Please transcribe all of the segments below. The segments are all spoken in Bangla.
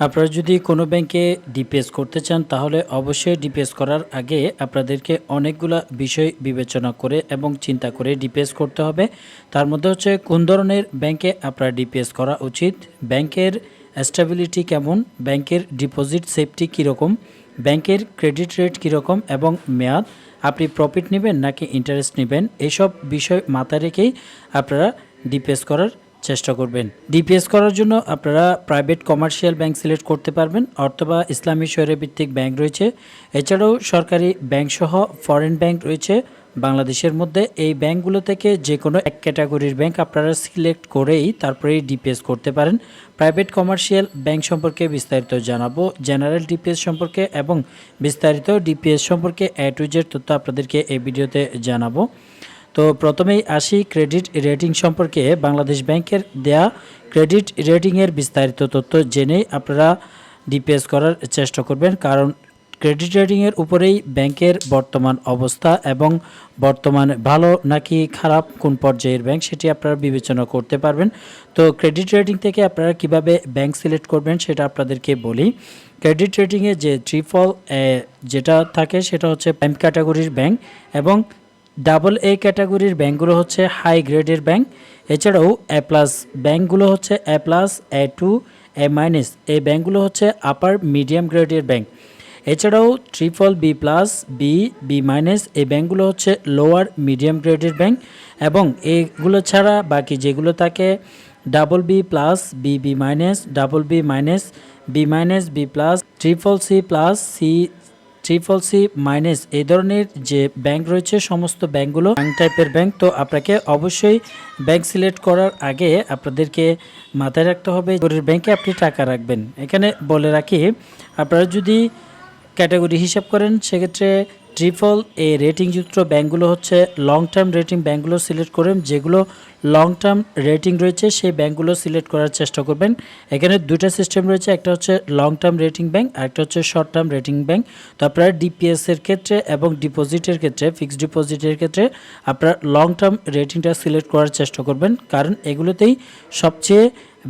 আপনারা যদি কোনো ব্যাংকে ডিপিএস করতে চান, তাহলে অবশ্যই ডিপিএস করার আগে আপনাদেরকে অনেকগুলা বিষয় বিবেচনা করে এবং চিন্তা করে ডিপিএস করতে হবে। তার মধ্যে হচ্ছে, কোন ধরনের ব্যাংকে আপনার ডিপিএস করা উচিত? ব্যাংকের স্টেবিলিটি কেমন? ব্যাংকের ডিপোজিট সেফটি কীরকম? ব্যাংকের ক্রেডিট রেট কীরকম? এবং মেয়াদ? আপনি প্রফিট নেবেন নাকি ইন্টারেস্ট নেবেন? এসব বিষয় মাথায় রেখেই আপনারা ডিপিএস করার চেষ্টা করবেন। ডিপিএস করার জন্য আপনারা প্রাইভেট কমার্শিয়াল ব্যাংক সিলেক্ট করতে পারবেন অথবা ইসলামী ভিত্তিক ব্যাংক রয়েছে। এছাড়াও সরকারি ব্যাংক সহ ফরেন ব্যাংক রয়েছে। বাংলাদেশের মধ্যে এই ব্যাংকগুলো থেকে যে কোনো এক ক্যাটাগরির ব্যাংক আপনারা সিলেক্ট করেই তারপরে ডিপিএস করতে পারেন। প্রাইভেট কমার্শিয়াল ব্যাংক সম্পর্কে বিস্তারিত জানাব জেনারেল ডিপিএস সম্পর্কে এবং বিস্তারিত ডিপিএস সম্পর্কে এ টু জেড তথ্য আপনাদেরকে এই ভিডিওতে জানাব। তো প্রথমেই আসি ক্রেডিট রেটিং সম্পর্কে। বাংলাদেশ ব্যাংকের দেয়া ক্রেডিট রেটিংয়ের বিস্তারিত তথ্য জেনেই আপনারা ডিপিএস করার চেষ্টা করবেন, কারণ ক্রেডিট রেটিংয়ের উপরেই ব্যাংকের বর্তমান অবস্থা এবং বর্তমান ভালো নাকি খারাপ কোন পর্যায়ের ব্যাংক সেটি আপনারা বিবেচনা করতে পারবেন। তো ক্রেডিট রেটিং থেকে আপনারা কীভাবে ব্যাংক সিলেক্ট করবেন সেটা আপনাদেরকে বলি। ক্রেডিট রেটিংয়ে যে ট্রিফল যেটা থাকে সেটা হচ্ছে প্রাইম ক্যাটাগরির ব্যাংক এবং ডাবল এ ক্যাটাগরির ব্যাংকগুলো হচ্ছে হাই গ্রেডের ব্যাংক। এছাড়াও এ প্লাস ব্যাংকগুলো হচ্ছে A plus A two A minus এই ব্যাংকগুলো হচ্ছে আপার মিডিয়াম গ্রেডের ব্যাংক। এছাড়াও triple B plus B B minus এই ব্যাংকগুলো হচ্ছে লোয়ার মিডিয়াম গ্রেডের ব্যাংক। এবং এগুলো ছাড়া বাকি যেগুলো থাকে double B plus B B minus double B minus B minus B plus triple C plus C triple C minus এই ধরনের যে ব্যাংক রয়েছে, সমস্ত ব্যাংকগুলো ব্যাংক টাইপের ব্যাংক তো আপনাকে অবশ্যই ব্যাংক সিলেক্ট করার আগে আপনাদেরকে মাথায় রাখতে হবে ব্যাংকে আপনি টাকা রাখবেন। এখানে বলে রাখি, আপনারা যদি ক্যাটাগরি হিসাব করেন, সেক্ষেত্রে ট্রিপল এ রেটিংযুক্ত ব্যাংকগুলো হচ্ছে লং টার্ম রেটিং ব্যাংকগুলো সিলেক্ট করবেন যেগুলো লং টার্ম রেটিং রয়েছে, সেই ব্যাংকগুলো সিলেক্ট করার চেষ্টা করবেন। এখানে দুইটা সিস্টেম রয়েছে, একটা হচ্ছে লং টার্ম রেটিং ব্যাংক আর একটা হচ্ছে শর্ট টার্ম রেটিং ব্যাংক তো আপনারা ডিপিএস এর ক্ষেত্রে এবং ডিপোজিটের ক্ষেত্রে ফিক্সড ডিপোজিটের ক্ষেত্রে আপনারা লং টার্ম রেটিংটা সিলেক্ট করার চেষ্টা করবেন, কারণ এগুলোতেই সবচেয়ে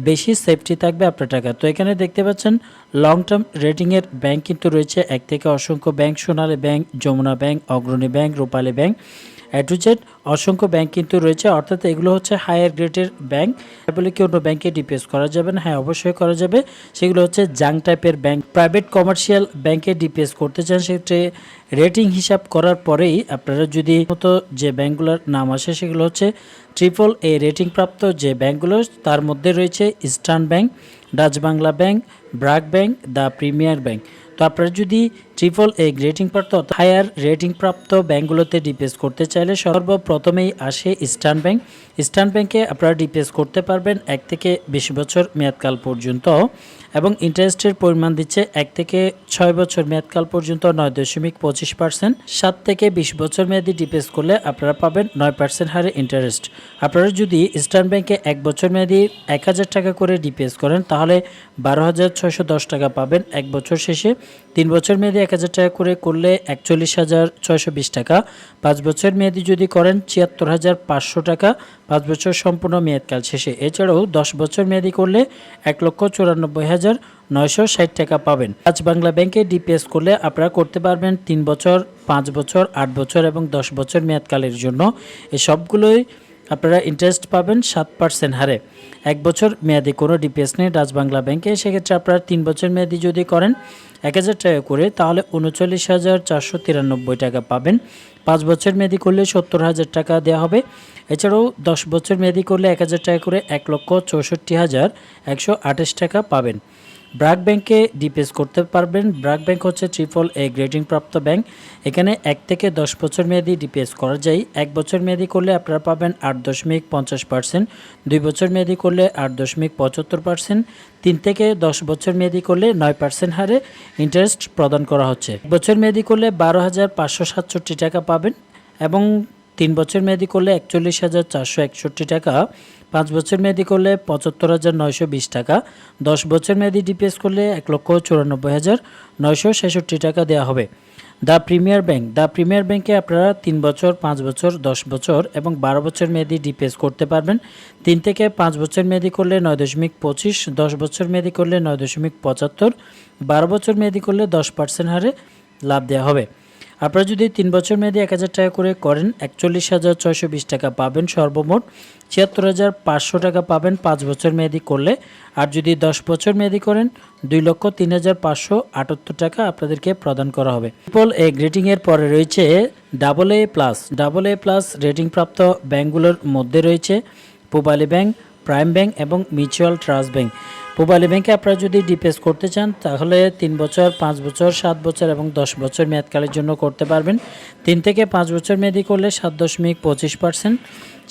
বেশি সেফটি থাকবে আপনার টাকা। তো এখানে দেখতে পাচ্ছেন লং টার্ম রেটিংয়ের ব্যাংক কিন্তু রয়েছে, এক থেকে অসংখ্য bank Sonali bank Jamuna bank Agrani bank Rupali bank অ্যাডুজেট অসংখ্য ব্যাংক কিন্তু রয়েছে, অর্থাৎ এগুলো হচ্ছে হায়ার গ্রেডের ব্যাংক বলে কি অন্য ব্যাংকে ডিপিএস করা যাবে না? হ্যাঁ অবশ্যই করা যাবে। সেগুলো হচ্ছে জাং টাইপের ব্যাংক প্রাইভেট কমার্শিয়াল ব্যাংকে ডিপিএস করতে চান, সেক্ষেত্রে রেটিং হিসাব করার পরেই আপনারা যদি মতো যে ব্যাংকগুলোর নাম আসে, সেগুলো হচ্ছে ট্রিপল এ রেটিং প্রাপ্ত যে ব্যাংকগুলো তার মধ্যে রয়েছে eastern bank Dutch Bangla bank BRAC bank the premier bank তো আপনারা যদি ট্রিপল এ রেটিং প্রাপ্ত হায়ার রেটিং প্রাপ্ত ব্যাঙ্কগুলোতে ডিপেস করতে চাইলে সর্বপ্রথমেই আসে ইস্টার্ন ব্যাংক ইস্টার্ন ব্যাঙ্কে আপনারা ডিপেস করতে পারবেন এক থেকে বিশ বছর মেয়াদকাল পর্যন্ত। এবং ইন্টারেস্টের পরিমাণ দিচ্ছে এক থেকে ছয় বছর মেয়াদকাল পর্যন্ত নয় দশমিক পঁচিশ পার্সেন্ট, সাত থেকে বিশ বছর মেয়াদি ডিপিএস করলে আপনারা পাবেন নয় পার্সেন্ট হারে ইন্টারেস্ট। আপনারা যদি ইস্টার্ন ব্যাংকে এক বছর মেয়াদি এক হাজার টাকা করে ডিপিএস করেন, তাহলে বারো হাজার ছয়শো দশ টাকা পাবেন এক বছর শেষে। তিন বছর মেয়াদি এক হাজার টাকা করে করলে একচল্লিশ হাজার ছয়শো বিশ টাকা। পাঁচ বছর মেয়াদি যদি করেন, ছিয়াত্তর হাজার পাঁচশো টাকা। পাঁচ বছর সম্পূর্ণ মেয়াদকাল শেষে। এছাড়াও দশ বছর মেয়াদি করলে এক লক্ষ চুরানব্বই হাজার নয়শো ষাট টাকা পাবেন। আজ বাংলা ব্যাংকে ডিপিএস করলে আপনারা করতে পারবেন তিন বছর, পাঁচ বছর, আট বছর এবং দশ বছর মেয়াদকালের জন্য। এই সবগুলোই আপনারা ইন্টারেস্ট পাবেন সাত পার্সেন্ট হারে। এক বছর মেয়াদি কোনো ডিপিএস নেই ডাচ বাংলা ব্যাংকে, সেক্ষেত্রে আপনারা তিন বছর মেয়াদি যদি করেন এক হাজার টাকা করে, তাহলে উনচল্লিশ হাজার চারশো তিরানব্বই টাকা পাবেন। পাঁচ বছর মেয়াদি করলে সত্তর হাজার টাকা দেওয়া হবে। এছাড়াও দশ বছর মেয়াদি করলে এক হাজার টাকা করে এক লক্ষ চৌষট্টি হাজার একশো আঠাশ টাকা পাবেন। ব্রাক ব্যাংকে ডিপিএস করতে পারবেন। ব্রাক ব্যাংক হচ্ছে ট্রিপল এ গ্রেডিং প্রাপ্ত ব্যাংক। এখানে এক থেকে দশ বছর মেয়াদি ডিপিএস করা যায়। এক বছর মেয়াদি করলে আপনারা পাবেন আট দশমিক পঞ্চাশ পার্সেন্ট। দুই বছর মেয়াদি করলে আট দশমিক পঁচাত্তর পার্সেন্ট। তিন থেকে দশ বছর মেয়াদি করলে নয় পার্সেন্ট হারে ইন্টারেস্ট প্রদান করা হচ্ছে। এক বছর মেয়াদি করলে বারো হাজার পাঁচশো সাতষট্টি টাকা পাবেন এবং তিন বছর মেয়াদি করলে একচল্লিশ হাজার চারশো একষট্টি টাকা পাঁচ বছর মেয়াদি করলে পঁচাত্তর হাজার নয়শো বিশ টাকা, দশ বছর মেয়াদি ডিপিএস করলে এক লক্ষ চুরানব্বই হাজার নয়শো ছেষট্টি টাকা দেওয়া হবে। The premier bank, the premier ব্যাংকে আপনারা তিন বছর, পাঁচ বছর, দশ বছর এবং বারো বছর মেয়াদি ডিপিএস করতে পারবেন। তিন থেকে পাঁচ বছর মেয়াদি করলে নয় দশমিক পঁচিশ, দশ বছর মেয়াদি করলে নয় দশমিক পঁচাত্তর, বারো বছর মেয়াদি করলে দশ পার্সেন্ট হারে লাভ দেওয়া হবে। আপনারা যদি তিন বছর মেয়াদি এক হাজার টাকা করে করেন, একচল্লিশ হাজার ছয়শো বিশ টাকা পাবেন সর্বমোট। ছিয়াত্তর হাজার পাঁচশো টাকা পাবেন পাঁচ বছর মেয়াদি করলে। আর যদি দশ বছর মেয়াদি করেন, দুই লক্ষ তিন হাজার পাঁচশো আটাত্তর টাকা আপনাদেরকে প্রদান করা হবে। ট্রিপল এ গ্রেটিংয়ের পরে রয়েছে double A plus double A plus রেটিংপ্রাপ্ত ব্যাঙ্কগুলোর মধ্যে রয়েছে পূবালী ব্যাংক প্রাইম ব্যাংক এবং মিউচুয়াল ট্রাস্ট ব্যাংক পূবালী ব্যাংকে আপনারা যদি ডিপেস করতে চান, তাহলে তিন বছর, পাঁচ বছর, সাত বছর এবং দশ বছর মেয়াদকালের জন্য করতে পারবেন। তিন থেকে পাঁচ বছর মেয়াদি করলে সাত দশমিক পঁচিশ পার্সেন্ট,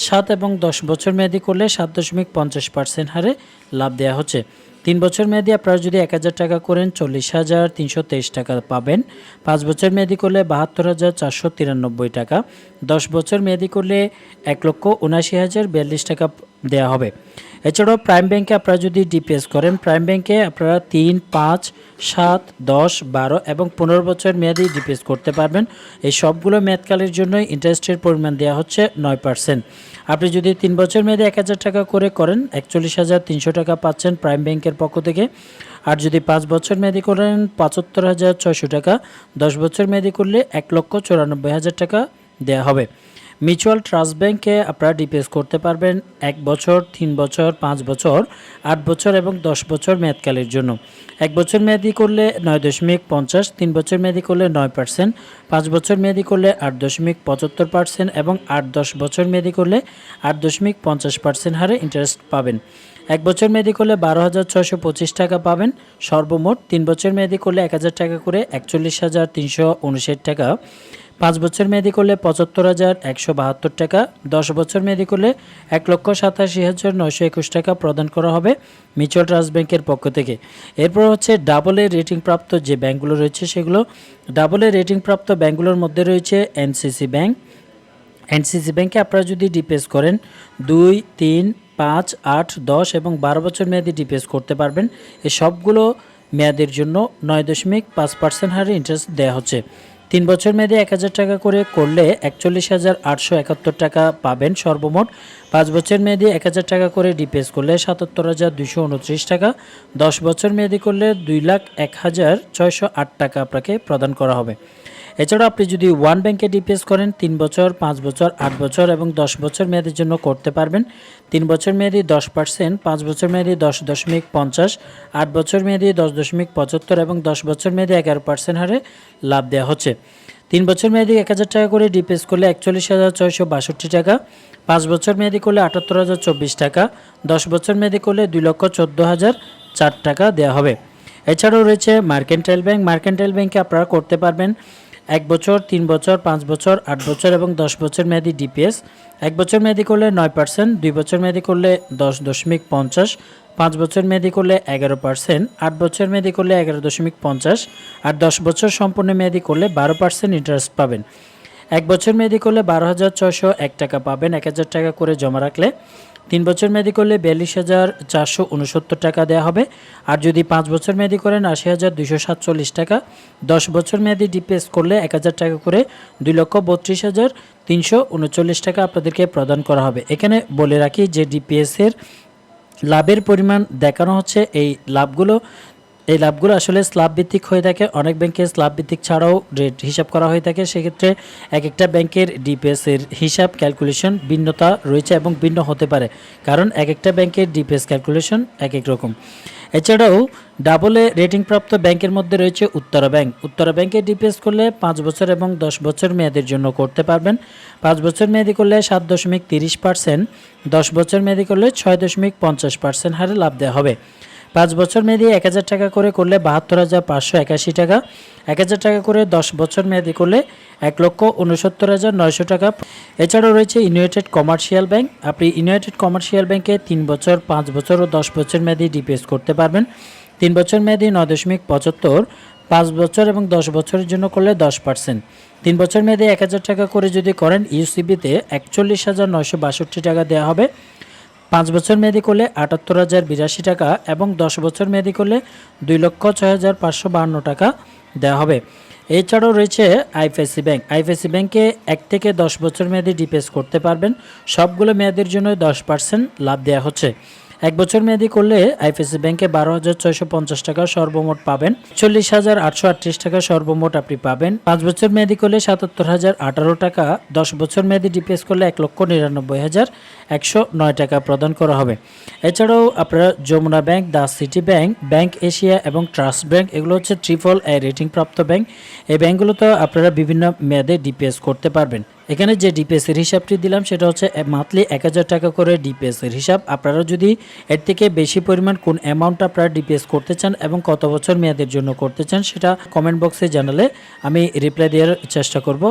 সাত এবং দশ বছর মেয়াদি করলে সাত দশমিক পঞ্চাশ পার্সেন্ট হারে লাভ দেওয়া হচ্ছে। তিন বছর মেয়াদি আপনারা যদি এক হাজার টাকা করেন, চল্লিশ হাজার তিনশো তেইশ টাকা পাবেন। পাঁচ বছর মেয়াদি করলে বাহাত্তর হাজার চারশো তিরানব্বই টাকা। দশ বছর মেয়াদি করলে এক লক্ষ উনাশি হাজার বিয়াল্লিশ টাকা দেওয়া হবে। এছাড়াও প্রাইম ব্যাংকে আপনারা যদি ডিপিএস করেন, প্রাইম ব্যাংকে আপনারা তিন, পাঁচ, সাত, দশ, বারো এবং পনেরো বছর মেয়াদি ডিপিএস করতে পারবেন। এই সবগুলো মেয়াদকালের জন্য ইন্টারেস্টের পরিমাণ দেওয়া হচ্ছে নয় পার্সেন্ট। আপনি যদি তিন বছর মেয়াদি এক হাজার টাকা করে করেন, একচল্লিশ হাজার তিনশো টাকা পাচ্ছেন প্রাইম ব্যাংকের পক্ষ থেকে। আর যদি পাঁচ বছর মেয়াদি করেন, পঁচাত্তর হাজার ছয়শো টাকা, দশ বছর মেয়াদি করলে এক লক্ষ চুরানব্বই হাজার টাকা দেওয়া হবে। মিউচুয়াল ট্রাস্ট ব্যাংকে আপনারা ডিপিএস করতে পারবেন এক বছর, তিন বছর, পাঁচ বছর, আট বছর এবং দশ বছর মেয়াদকালের জন্য। এক বছর মেয়াদি করলে নয় দশমিক পঞ্চাশ, তিন বছর মেয়াদি করলে নয় পার্সেন্ট, পাঁচ বছর মেয়াদি করলে আট দশমিক পঁচাত্তর পার্সেন্ট এবং আট দশ বছর মেয়াদি করলে আট দশমিক পঞ্চাশ পার্সেন্ট হারে ইন্টারেস্ট পাবেন। এক বছর মেয়াদি করলে বারো হাজার ছশো পঁচিশ টাকা পাবেন। সর্বমোট তিন বছর মেয়াদি করলে এক হাজার টাকা করে একচল্লিশ হাজার তিনশো উনষাট টাকা। পাঁচ বছর মেয়াদি করলে পঁচাত্তর হাজার একশো বাহাত্তর টাকা, দশ বছর মেয়াদি করলে এক লক্ষ সাতাশি হাজার নয়শো একুশ টাকা প্রদান করা হবে মিউচুয়াল ট্রাস্ট ব্যাংকের পক্ষ থেকে। এরপর হচ্ছে ডাবল এ রেটিং প্রাপ্ত যে ব্যাংকগুলো রয়েছে সেগুলো, ডাবল এ রেটিং প্রাপ্ত ব্যাংকগুলোর মধ্যে রয়েছে এনসিসি ব্যাংক। এনসিসি ব্যাংকে আপনারা যদি ডিপেস করেন দুই, তিন, পাঁচ, আট, দশ এবং বারো বছর মেয়াদি ডিপেস করতে পারবেন। এই সবগুলো মেয়াদের জন্য নয় দশমিক পাঁচ পার্সেন্ট হারে ইন্টারেস্ট দেওয়া হচ্ছে। তিন বছর মেয়াদে এক হাজার টাকা করে করলে একচল্লিশ হাজার আটশো একাত্তর টাকা পাবেন সর্বমোট। পাঁচ বছর মেয়াদে এক হাজার টাকা করে ডিপিএস করলে সাতাত্তর হাজার দুশো উনত্রিশ টাকা। দশ বছর মেয়াদি করলে দুই লাখ এক হাজার ছয়শো আট টাকা আপনাকে প্রদান করা হবে। এছাড়া আপনি যদি ওয়ান ব্যাংকে ডিপিএস করেন, তিন বছর, পাঁচ বছর, আট বছর এবং দশ বছর মেয়াদের জন্য করতে পারবেন। তিন বছর মেয়াদি দশ পার্সেন্ট পাঁচ বছর মেয়াদি দশ দশমিক পঞ্চাশ, আট বছর মেয়াদি দশ দশমিক পঁচাত্তর এবং দশ বছর মেয়াদি এগারো পার্সেন্ট হারে লাভ দেওয়া হচ্ছে। তিন বছর মেয়াদি এক হাজার টাকা করে ডিপিএস করলে একচল্লিশ হাজার ছয়শো বাষট্টি টাকা, পাঁচ বছর মেয়াদি করলে আটাত্তর হাজার চব্বিশ টাকা, দশ বছর মেয়াদি করলে দুই লক্ষ চোদ্দ হাজার চার টাকা দেওয়া হবে। এছাড়াও রয়েছে মার্কেন্টাইল ব্যাংক। মার্কেন্টাইল ব্যাংকে আপনারা করতে পারবেন এক বছর, তিন বছর, পাঁচ বছর, আট বছর এবং দশ বছর মেয়াদি ডিপিএস এক বছর মেয়াদি করলে নয় পার্সেন্ট, দুই বছর মেয়াদি করলে দশ দশমিক পঞ্চাশ, পাঁচ বছর মেয়াদি করলে এগারো পার্সেন্ট, আট বছর মেয়াদি করলে এগারো দশমিক পঞ্চাশ, আর দশ বছর সম্পূর্ণ মেয়াদি করলে বারো পার্সেন্ট ইন্টারেস্ট পাবেন। এক বছর মেয়াদি করলে বারো হাজার ছশো এক টাকা পাবেন, এক হাজার টাকা করে জমা রাখলে। তিন বছর মেয়াদি করলে বিয়াল্লিশ হাজার চারশো উনসত্তর টাকা দেওয়া হবে। আর যদি পাঁচ বছর মেয়াদি করেন আশি হাজার দুশো সাতচল্লিশ টাকা। দশ বছর মেয়াদি ডিপিএস করলে এক হাজার টাকা করে দুই লক্ষ বত্রিশ হাজার তিনশো উনচল্লিশ টাকা আপনাদেরকে প্রদান করা হবে। এখানে বলে রাখি যে ডিপিএসের লাভের পরিমাণ দেখানো হচ্ছে। এই লাভগুলো এই লাভগুলো আসলে স্ল্যাব ভিত্তিক হয়ে থাকে। অনেক ব্যাংকে স্ল্যাব ভিত্তিক ছাড়াও রেট হিসাব করা হয়ে থাকে। সেক্ষেত্রে এক একটা ব্যাংকের ডিপিএস এর হিসাব ক্যালকুলেশন ভিন্নতা রয়েছে এবং ভিন্ন হতে পারে। কারণ এক একটা ব্যাংকের ডিপিএস ক্যালকুলেশন এক এক রকম। এছাড়াও ডাবলে রেটিংপ্রাপ্ত ব্যাংকের মধ্যে রয়েছে উত্তরা ব্যাংক। উত্তরা ব্যাংকে ডিপিএস করলে পাঁচ বছর এবং দশ বছর মেয়াদের জন্য করতে পারবেন। পাঁচ বছর মেয়াদি করলে সাত দশমিক তিরিশ পার্সেন্ট, দশ বছর মেয়াদি করলে ছয় দশমিক পঞ্চাশ পার্সেন্ট হারে লাভ দেওয়া হবে। পাঁচ বছর মেয়াদি এক হাজার টাকা করে করলে বাহাত্তর হাজার পাঁচশো একাশি টাকা। এক হাজার টাকা করে দশ বছর মেয়াদি করলে এক লক্ষ উনসত্তর হাজার নয়শো টাকা। এছাড়াও রয়েছে ইউনাইটেড কমার্শিয়াল ব্যাংক আপনি ইউনাইটেড কমার্শিয়াল ব্যাংকে তিন বছর, পাঁচ বছর ও দশ বছর মেয়াদি ডিপিএস করতে পারবেন। তিন বছর মেয়াদি নয় দশমিক পঁচাত্তর, পাঁচ বছর এবং দশ বছরের জন্য করলে দশ পার্সেন্ট। তিন বছর মেয়াদি এক হাজার টাকা করে যদি করেন ইউসিবিতে একচল্লিশ হাজার নয়শো বাষট্টি টাকা দেওয়া হবে। পাঁচ বছর মেয়াদি করলে আটাত্তর হাজার বিরাশি টাকা এবং দশ বছর মেয়াদি করলে দুই লক্ষ ছয় হাজার পাঁচশো বাহান্ন টাকা দেওয়া হবে। এছাড়াও রয়েছে আইএফএসসি ব্যাংক। আইএফএসসি ব্যাংকে এক থেকে দশ বছর মেয়াদি ডিপেস করতে পারবেন। সবগুলো মেয়াদের জন্য দশ পার্সেন্ট লাভ দেওয়া হচ্ছে। এক বছর মেয়াদি করলে আইএফএসসি ব্যাংকে বারো হাজার ছয়শো পঞ্চাশ টাকা সর্বমোট পাবেন, চল্লিশ হাজার আটশো আটত্রিশ টাকা সর্বমোট আপনি পাবেন। পাঁচ বছর মেয়াদি করলে সাতাত্তর হাজার আঠারো টাকা, দশ বছর মেয়াদি ডিপিএস করলে এক লক্ষ নিরানব্বই হাজার একশো নয় টাকা প্রদান করা হবে। এছাড়াও আপনারা Jamuna bank the city bank bank Asia এবং ট্রাস্ট ব্যাংক, এগুলো হচ্ছে ট্রিপল এ রেটিং প্রাপ্ত ব্যাংক। এই ব্যাংকগুলোতে আপনারা বিভিন্ন মেয়াদে ডিপিএস করতে পারবেন। এখানে যে ডিপিএস এর হিসাবটি দিলাম, সেটা হচ্ছে মান্থলি এক হাজার টাকা করে ডিপিএস এর হিসাব। আপনারা যদি এর থেকে বেশি পরিমাণ কোন অ্যামাউন্ট আপনারা ডিপিএস করতে চান এবং কত বছর মেয়াদের জন্য করতে চান, সেটা কমেন্ট বক্সে জানালে আমি রিপ্লাই দেওয়ার চেষ্টা করব।